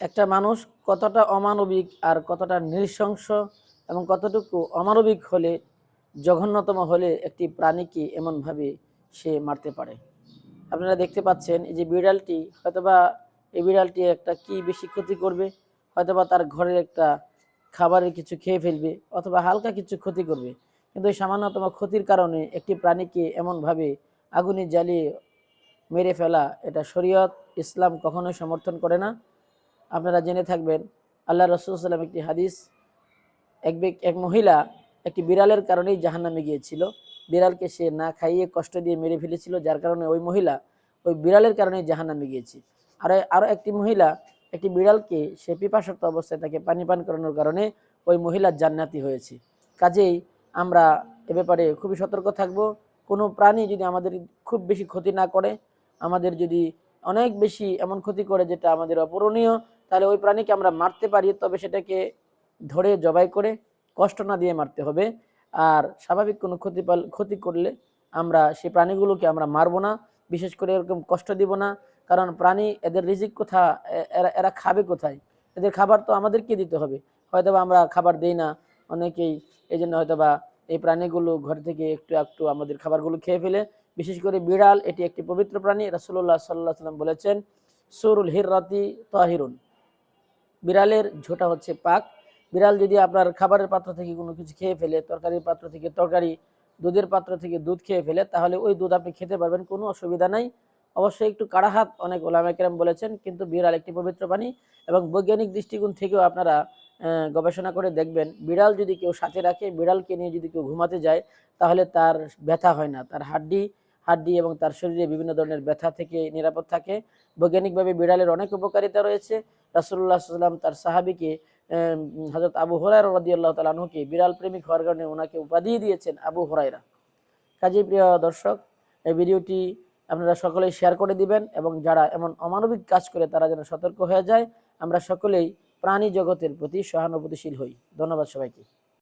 একটা মানুষ কতটা অমানবিক আর কতটা নৃশংস এবং কতটুকু অমানবিক হলে, জঘন্যতম হলে একটি প্রাণীকে এমনভাবে সে মারতে পারে? আপনারা দেখতে পাচ্ছেন এই যে বিড়ালটি, হয়তোবা এই বিড়ালটি একটা কি বেশি ক্ষতি করবে? হয়তোবা তার ঘরের একটা খাবারের কিছু খেয়ে ফেলবে অথবা হালকা কিছু ক্ষতি করবে। কিন্তু এই সামান্যতম ক্ষতির কারণে একটি প্রাণীকে এমনভাবে আগুনে জ্বালিয়ে মেরে ফেলা এটা শরীয়ত ইসলাম কখনোই সমর্থন করে না। আপনারা জেনে থাকবেন, আল্লাহ রসুল সাল্লাম একটি হাদিস, এক এক মহিলা একটি বিড়ালের কারণেই জাহান্নামে গিয়েছিল। বিড়ালকে সে না খাইয়ে কষ্ট দিয়ে মেরে ফেলেছিল, যার কারণে ওই মহিলা ওই বিড়ালের কারণেই জাহান্নামে গিয়েছে। আর আরও একটি মহিলা একটি বিড়ালকে সে পিপাসক্ত অবস্থায় তাকে পানি পান করানোর কারণে ওই মহিলা জান্নাতি হয়েছে। কাজেই আমরা এ ব্যাপারে খুবই সতর্ক থাকব। কোনো প্রাণী যদি আমাদের খুব বেশি ক্ষতি না করে, আমাদের যদি অনেক বেশি এমন ক্ষতি করে যেটা আমাদের অপূরণীয় তাহলে ওই প্রাণীকে আমরা মারতে পারি, তবে সেটাকে ধরে জবাই করে কষ্ট না দিয়ে মারতে হবে। আর স্বাভাবিক কোনো ক্ষতি ক্ষতি করলে আমরা সেই প্রাণীগুলোকে আমরা মারবো না, বিশেষ করে এরকম কষ্ট দিব না। কারণ প্রাণী এদের রিজিক কোথা এরা এরা খাবে কোথায়? এদের খাবার তো আমাদেরকে দিতে হবে। হয়তোবা আমরা খাবার দেই না, অনেকেই এই জন্য হয়তোবা এই প্রাণীগুলো ঘর থেকে একটু একটু আমাদের খাবারগুলো খেয়ে ফেলে। বিশেষ করে বিড়াল, এটি একটি পবিত্র প্রাণী। রাসুল্লাহ সাল্লাহ সাল্লাম বলেছেন, সুরুল হিররাতি তাহিরুন। বিড়ালের ঝোঁটা হচ্ছে পাক। বিড়াল যদি আপনার খাবারের পাত্র থেকে কোনো কিছু খেয়ে ফেলে, তরকারির পাত্র থেকে তরকারি, দুধের পাত্র থেকে দুধ খেয়ে ফেলে, তাহলে ওই দুধ আপনি খেতে পারবেন, কোনো অসুবিধা নাই। অবশ্যই একটু কাড়া হাত অনেক ওলামেকেরাম বলেছেন, কিন্তু বিড়াল একটি পবিত্র প্রাণী এবং বৈজ্ঞানিক দৃষ্টিকোণ থেকেও আপনারা গবেষণা করে দেখবেন, বিড়াল যদি কেউ সাথে রাখে, বিড়ালকে নিয়ে যদি কেউ ঘুমাতে যায়, তাহলে তার ব্যথা হয় না, তার হাড্ডি হাড্ডি এবং তার শরীরে বিভিন্ন ধরনের ব্যথা থেকে নিরাপদ থাকে। বৈজ্ঞানিকভাবে বিড়ালের অনেক উপকারিতা রয়েছে। রাসুল্লাহ সাল্লাম তার সাহাবিকে হজরত আবু হরাই রদি আল্লাহ তালুকে বিড়াল প্রেমিক হওয়ার কারণে ওনাকে উপাধি দিয়েছেন আবু হরাইরা কাজী প্রিয় দর্শক, এই ভিডিওটি আপনারা সকলেই শেয়ার করে দিবেন এবং যারা এমন অমানবিক কাজ করে তারা যেন সতর্ক হয়ে যায়। আমরা সকলেই প্রাণী জগতের প্রতি সহানুভূতিশীল হই। ধন্যবাদ সবাইকে।